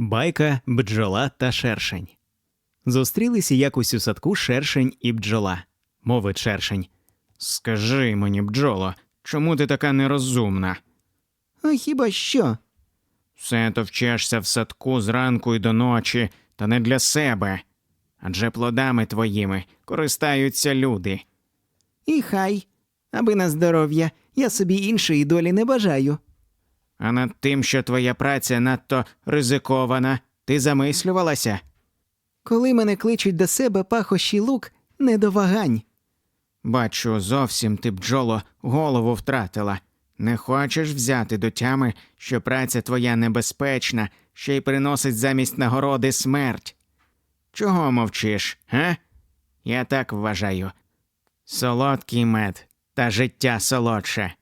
Байка, бджола та шершень. Зустрілися якось у садку шершень і бджола. Мовить шершень. Скажи мені, бджоло, чому ти така нерозумна? А хіба що? Все товчешся в садку зранку й до ночі, та не для себе. Адже плодами твоїми користаються люди. І хай, аби на здоров'я, я собі іншої долі не бажаю. А над тим, що твоя праця надто ризикована, ти замислювалася? Коли мене кличуть до себе пахощі лук, не до вагань. Бачу, зовсім ти, бджоло, голову втратила. Не хочеш взяти до тями, що праця твоя небезпечна, ще й приносить замість нагороди смерть. Чого мовчиш, га? Я так вважаю. Солодкий мед та життя солодше.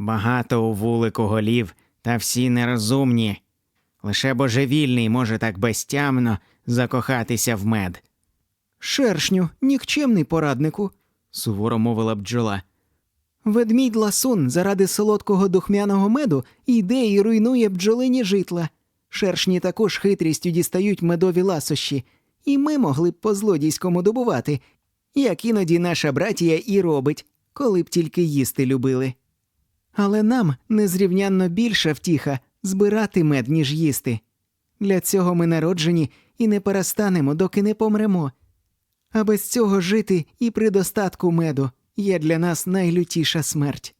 Багато у вулику голів, та всі нерозумні. Лише божевільний може так безтямно закохатися в мед. Шершню, нікчемний пораднику. суворо мовила бджола. Ведмідь ласун заради солодкого духмяного меду йде і руйнує бджолині житла. Шершні також хитрістю дістають медові ласощі, і ми могли б по злодійському добувати, як іноді наша братія і робить, коли б тільки їсти любили. Але нам незрівнянно більша втіха збирати мед, ніж їсти. Для цього ми народжені і не перестанемо, доки не помремо. А без цього жити і при достатку меду є для нас найлютіша смерть.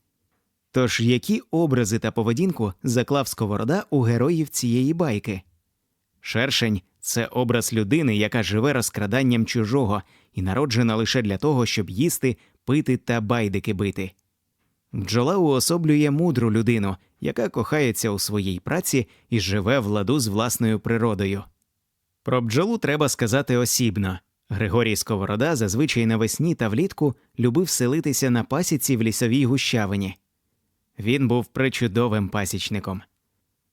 Тож які образи та поведінку заклав сковорода у героїв цієї байки? Шершень це образ людини, яка живе розкраданням чужого і народжена лише для того, щоб їсти, пити та байдики бити. Бджола уособлює мудру людину, яка кохається у своїй праці і живе в ладу з власною природою. Про бджолу треба сказати осібно. Григорій Сковорода зазвичай навесні та влітку любив селитися на пасіці в лісовій гущавині. Він був причудовим пасічником.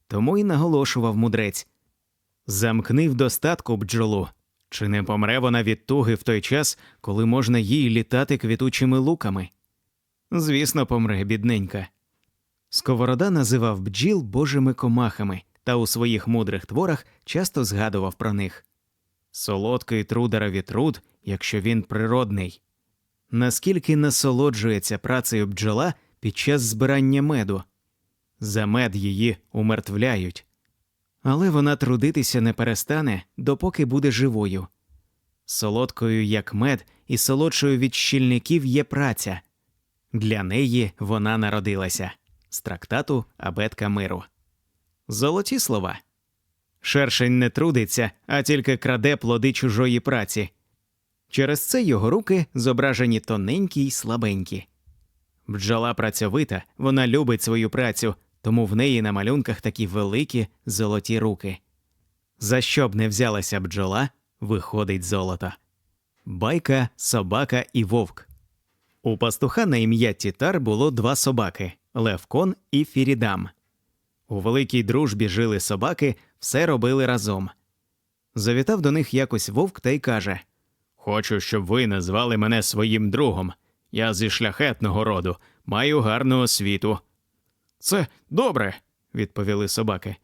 Тому й наголошував мудрець Замкни в достатку бджолу. Чи не помре вона від туги в той час, коли можна їй літати квітучими луками? Звісно, помре, бідненька. Сковорода називав бджіл божими комахами та у своїх мудрих творах часто згадував про них. Солодкий трударові труд, якщо він природний. Наскільки насолоджується працею бджола під час збирання меду? За мед її умертвляють. Але вона трудитися не перестане, допоки буде живою. Солодкою, як мед, і солодшою від щільників є праця. Для неї вона народилася з трактату Абетка миру. Золоті слова. Шершень не трудиться, а тільки краде плоди чужої праці. Через це його руки зображені тоненькі й слабенькі. Бджола працьовита, вона любить свою працю, тому в неї на малюнках такі великі золоті руки. За що б не взялася бджола, виходить золото. Байка, собака і вовк. У пастуха на ім'я Тітар було два собаки Левкон і Фірідам. У великій дружбі жили собаки, все робили разом. Завітав до них якось вовк та й каже Хочу, щоб ви назвали мене своїм другом. Я зі шляхетного роду, маю гарну освіту. Це добре, відповіли собаки.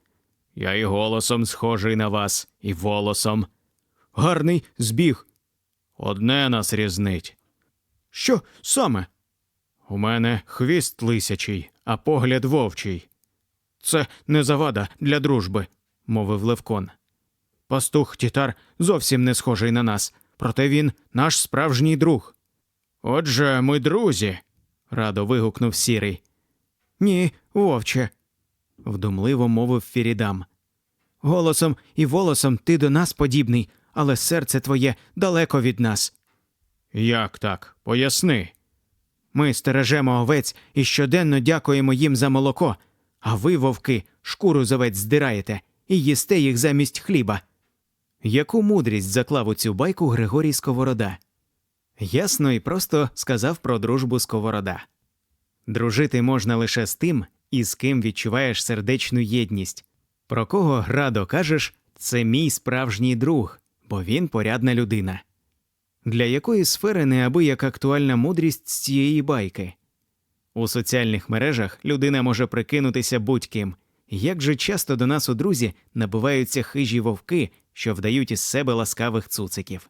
Я і голосом схожий на вас, і волосом. Гарний збіг. Одне нас різнить. Що саме? У мене хвіст лисячий, а погляд вовчий. Це не завада для дружби, мовив Левкон. Пастух Тітар зовсім не схожий на нас, проте він наш справжній друг. Отже, ми друзі, радо вигукнув сірий. Ні, вовче, вдумливо мовив Фірідам. Голосом і волосом ти до нас подібний, але серце твоє далеко від нас. Як так? Поясни. Ми стережемо овець і щоденно дякуємо їм за молоко, а ви, вовки, шкуру з овець здираєте і їсте їх замість хліба. Яку мудрість заклав у цю байку Григорій Сковорода? Ясно і просто сказав про дружбу Сковорода. Дружити можна лише з тим, із ким відчуваєш сердечну єдність. Про кого радо кажеш, це мій справжній друг, бо він порядна людина. Для якої сфери неабияк актуальна мудрість з цієї байки? У соціальних мережах людина може прикинутися будь-ким, Як же часто до нас у друзі набиваються хижі вовки, що вдають із себе ласкавих цуциків.